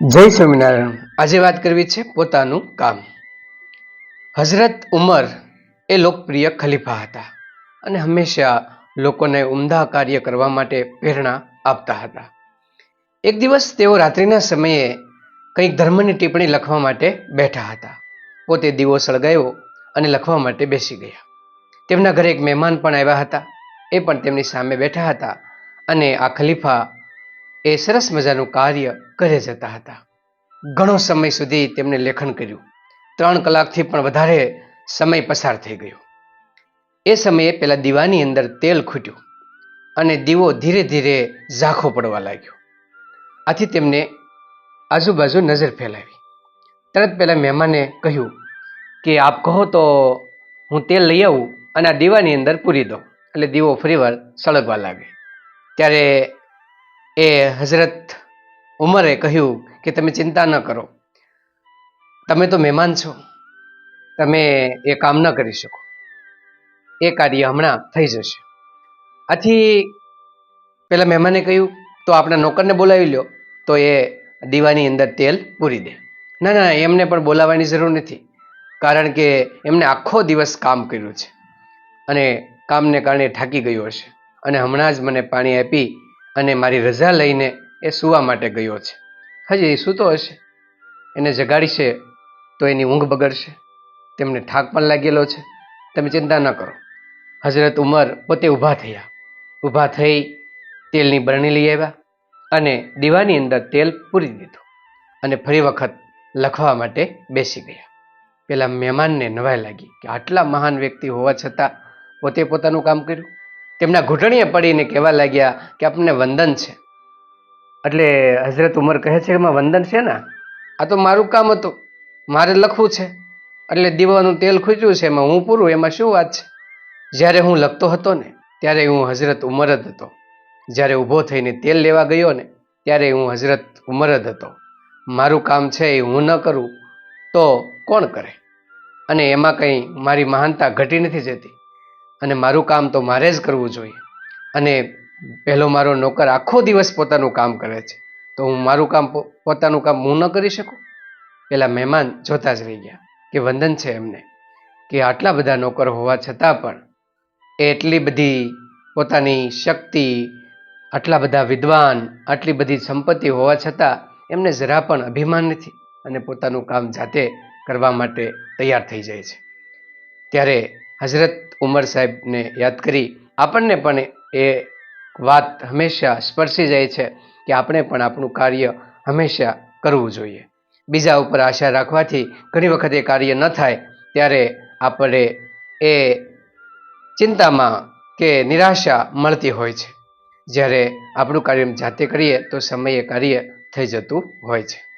જય સ્વામિનારાયણ. આજે વાત કરવી છે પોતાનું કામ. હઝરત ઉમર એ લોકપ્રિય ખલીફા હતા અને હંમેશા લોકોને ઉમદા કાર્ય કરવા માટે પ્રેરણા આપતા હતા. એક દિવસ તેઓ રાત્રિના સમયે કંઈક ધર્મની ટિપ્પણી લખવા માટે બેઠા હતા. પોતે દીવો સળગાવ્યો અને લખવા માટે બેસી ગયા. તેમના ઘરે એક મહેમાન પણ આવ્યા હતા. એ પણ તેમની સામે બેઠા હતા અને આ ખલીફા એ સરસ મજાનું કાર્ય કરે જતા હતા. ઘણો સમય સુધી તેમણે લેખન કર્યું. ત્રણ કલાકથી પણ વધારે સમય પસાર થઈ ગયો. એ સમયે પેલા દીવાની અંદર તેલ ખૂટ્યું અને દીવો ધીરે ધીરે ઝાંખો પડવા લાગ્યો. આથી તેમને આજુબાજુ નજર ફેલાવી. તરત પહેલાં મહેમાને કહ્યું કે, આપ કહો તો હું તેલ લઈ આવું અને આ દીવાની અંદર પૂરી દઉં. એટલે દીવો ફરીવાર સળગવા લાગે. ત્યારે એ હઝરત ઉમરે કહ્યું કે તમે ચિંતા ન કરો. તમે તો મહેમાન છો. તમે એ કામ ન કરી શકો. એ કાર્ય હમણાં થઈ જશે. આથી પેલા મહેમાને કહ્યું, તો આપણા નોકરને બોલાવી લ્યો, તો એ દીવાની અંદર તેલ પૂરી દે. ના ના એમને પણ બોલાવવાની જરૂર નથી, કારણ કે એમને આખો દિવસ કામ કર્યું છે. અને કામને કારણે થાકી ગયો હશે. અને હમણાં જ મને પાણી આપી અને મારી રજા લઈને એ સૂવા માટે ગયો છે. હજી એ સૂતો હશે. એને જગાડીશે તો એની ઊંઘ બગડશે. તેમને થાક પણ લાગેલો છે. તમે ચિંતા ન કરો. હજરત ઉમર પોતે ઊભા થયા. ઊભા થઈ તેલની બરણી લઈ આવ્યા અને દીવાની અંદર તેલ પૂરી દીધું અને ફરી વખત લખવા માટે બેસી ગયા. પેલા મહેમાનને નવાઈ લાગી કે આટલા મહાન વ્યક્તિ હોવા છતાં પોતે પોતાનું કામ કર્યું? તેમના ઘૂંટણીએ પડીને કહેવા લાગ્યા કે આપણને વંદન છે. એટલે હઝરત ઉમર કહે છે એમાં વંદન છે ને? આ તો મારું કામ હતું. મારે લખવું છે. એટલે દીવાનું તેલ ખૂચ્યું છે. એમાં હું પૂરું. એમાં શું વાત છે? જ્યારે હું લખતો હતો ને, ત્યારે હું હઝરત ઉમર જ હતો. જ્યારે ઊભો થઈને તેલ લેવા ગયો ને, ત્યારે હું હઝરત ઉમર જ હતો. મારું કામ છે એ હું ન કરું તો કોણ કરે? અને એમાં કંઈ મારી મહાનતા ઘટી નથી જતી. અને મારું કામ તો મારે જ કરવું જોઈએ. અને પહેલો મારો નોકર આખો દિવસ પોતાનું કામ કરે છે. તો હું મારું કામ પોતાનું કામ હું ન કરી શકું? પેલા મહેમાન જોતા જ રહી ગયા કે વંદન છે એમને કે આટલા બધા નોકર હોવા છતાં પણ એટલી બધી પોતાની શક્તિ, આટલા બધા વિદ્વાન, આટલી બધી સંપત્તિ હોવા છતાં એમને જરા પણ અભિમાન નથી અને પોતાનું કામ જાતે કરવા માટે તૈયાર થઈ જાય છે. ત્યારે હઝરત ઉમર સાહેબને યાદ કરી આપણને પણ એ વાત હંમેશા સ્પર્શી જાય છે કે આપણે પણ આપણું કાર્ય હંમેશા કરવું જોઈએ. બીજા ઉપર આશા રાખવાથી ઘણી વખત એ કાર્ય ન થાય ત્યારે આપણે એ ચિંતામાં કે નિરાશા મળતી હોય છે. જ્યારે આપણું કાર્ય જાતે કરીએ તો સમયે કાર્ય થઈ જતું હોય છે.